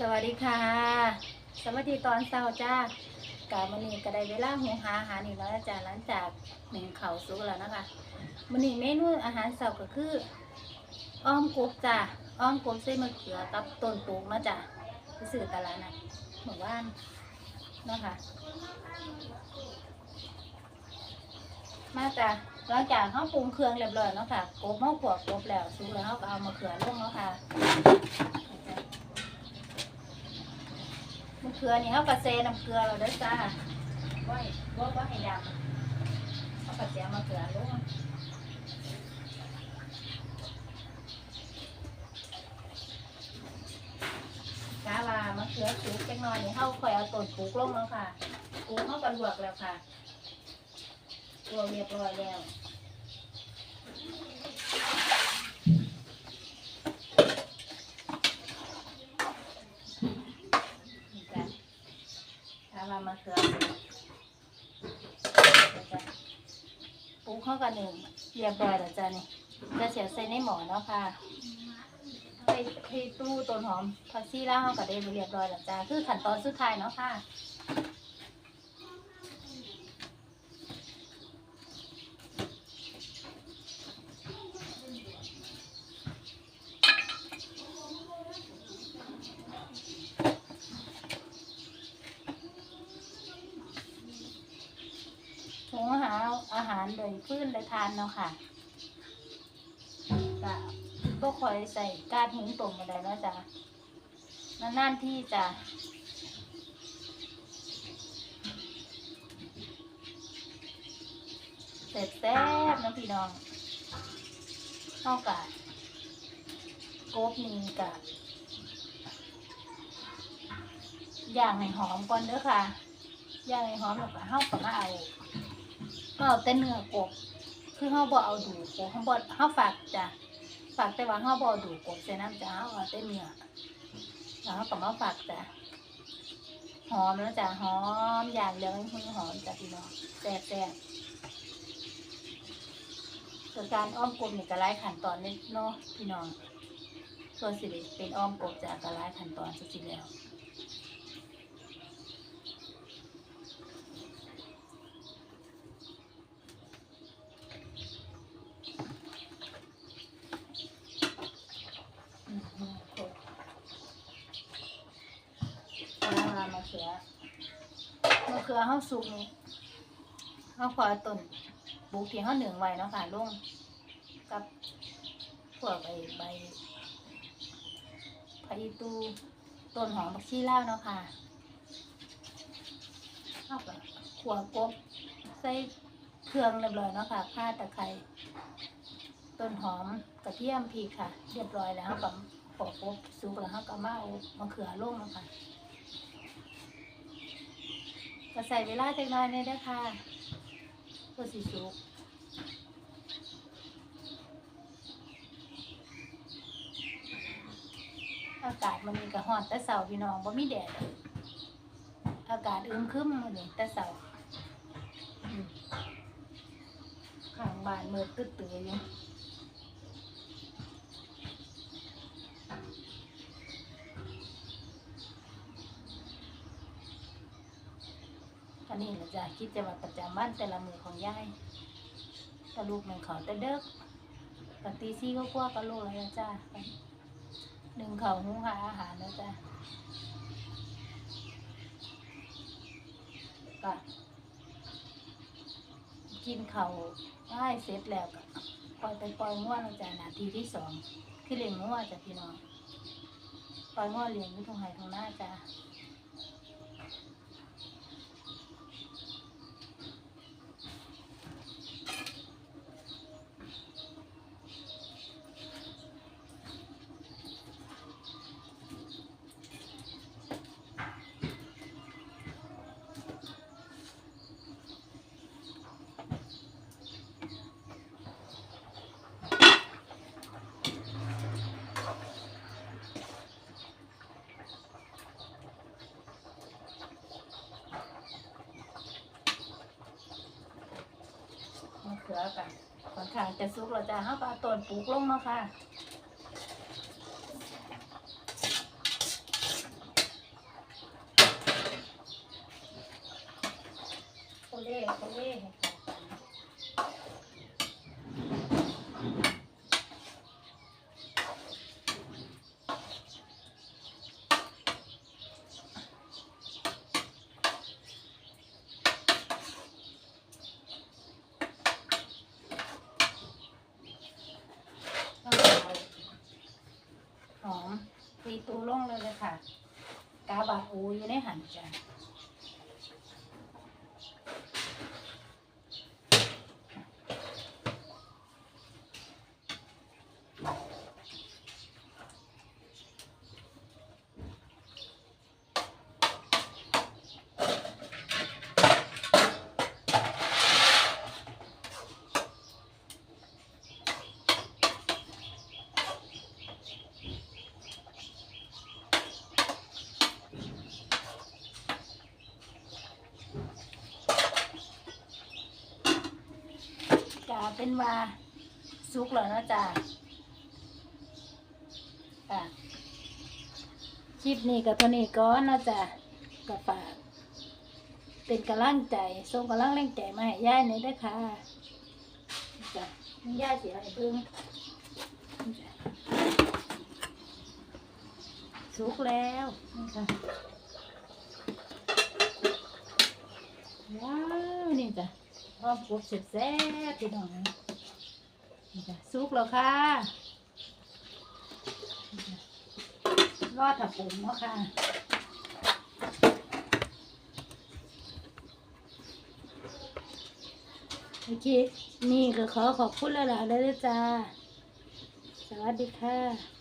สวัสดีค่ะ สวัสดีตอนเช้าจ้ากามันนี้ก็ได้เวลาหงหาอาหารอีกแล้วนะจ้าหลังจากหนึ่งเขาสุกแล้วนะคะมันนี้เมนูอาหารเช้าก็คืออ้อมกบจ้าอ้อมกบใส่มะเขือกับต้นปูกนะจ้าไปซื้อตลาดน่ะหมู่บ้านเนาะคะมาจ้าหลังจากเขาปรุงเครื่องเรียบร้อยเนาะค่ะกบเขาขวบกบแล้วสุกแล้วเขาก็เอามะเขือลงเนาะค่ะ มะเขือนี่เขากระเซน้ำเกลือเราเด้จ้าว่าว่าว่าให้ดำเขากระเซมะเขือลงกาลามะเขือสุกจังน่อยนี่เขาคอยเอาต้นปลูกลงแล้วค่ะปลูกเขากระลวกแล้วค่ะลวเรียบร้อยแล้วนี่จ้ะกาลามะ เขือสุกนี่จ้ะปลูกเขากันหนึ่งเรียบร้อยแล้วจ้ะนี่จะเสียใส่ในหมอเนาะค่ะไปที่ตู้ต้นหอมผักชีแล้วเขาก็ได้เรียบร้อยแล้วจ้าคือขั้นตอนสุดท้ายเนาะค่ะหุงอาหารอาหารโดยพื้นโดยทานเนาะค่ะก็ก็คอยใส่การหุงตรงมาได้แล้วจ้ะนานๆที่จะเสร็จแซ่บนะพี่น้องเท่ากับกบนี่กับย่างให้หอมก่อนเด้อค่ะย่างให้หอมแล้วก็เฮาก็มาเอา ก็เอาแต่เนื้อกบคือเฮาบ่เอาดูกบเฮาบ่เฮาฝากจ้ะฝากแต่ว่าห้าบอดูกบใส่น้ำจ้าเอาเต้นเนื้อแล้วเขาก็มาฝากจ้ะหอมแล้วจ้ะหอมอย่างเหลืองหุ้นหอมจ้ะพี่น้องแซ่บแซ่บส่วนการอ้อมกบนี่ก็ไล่ขั้นตอนนิดเนาะพี่น้องส่วนสิริเป็นอ้อมกบจ้ะก็ไล่ขั้นตอนสุดๆแล้ว อืมอืมกบแล้วมามะเขือ มะเขือเขาสุกนี่เขาขอต้นปลูกที่เขาหนึ่งไว้เนาะค่ะลุงกับพวกใบใบพีตูต้นหอมผักชีลาเนาะค่ะเอาไปขัวกบใส่เครื่องเรียบร้อยเนาะค่ะข่าตะไคร้ต้นหอมกระเทียมพริกค่ะ เรียบร้อยแล้วกับปอกกบสุกแล้วเขาก็มาเอามะเขือลงเนาะค่ะ ก็ใส่เวลาจักหน่อยเนี่ยเด้อค่ะเพื่อสิสุกอากาศมันมีกระหอนแต่เสาพี่น้องบ่มีแดดอากาศอึมครึมมื้อนี้แต่เสาข้างบ้านมืดตึ๊ดตื่ออยู่ นนี้นะจ๊ะคิดจะว่าประจำวันแต่ละมือของยายถ้าลูกหนึ่งเขาแต่เด็กปตีซี่ก็กลัวก็ลูกแล้วนะจ้าหนึ่งเขาหุงหาอาหารนะจ๊ะก็กินเขาได้เสร็จแล้วก็ปล่อยไปปล่อยง่วนะจ๊ะนาทีที่สองคือเลี้ยงง่วจ้ะพี่น้องปล่อยง่วเลี้ยงอยู่ตรงไหนตรงหน้าจ้ะ ลือกะค่ะนข้จะซุกเราจะห้าปลาต้นปลูกลงมาค่ะโอเล่โอเล่ หอมตีตูลงเลยเลยค่ะ กาบาอูอยู่ในหันจ้ะ จ้าเป็นว่าสุกแล้วนะจ้าค่ะคลิปนี้กับตัวนี้ก็นาะจ้ากับฝากเป็นกำลังใจส่งกำลังแรงใจมาให้ย่ายหน่อยด้วยค่ะจ้ะย่ายเสียให้เบิ่งสุกแล้วนี่ค่ะว้าวนี่จ้ะ พร้อมกบเสร็จแซ่บพี่น้องนี่จ้ะสุกแล้วค่ะรอดถับผมเนาะค่ะโอเค นี่ก็ขอขอบคุณหลายๆเลยจ้า สวัสดีค่ะ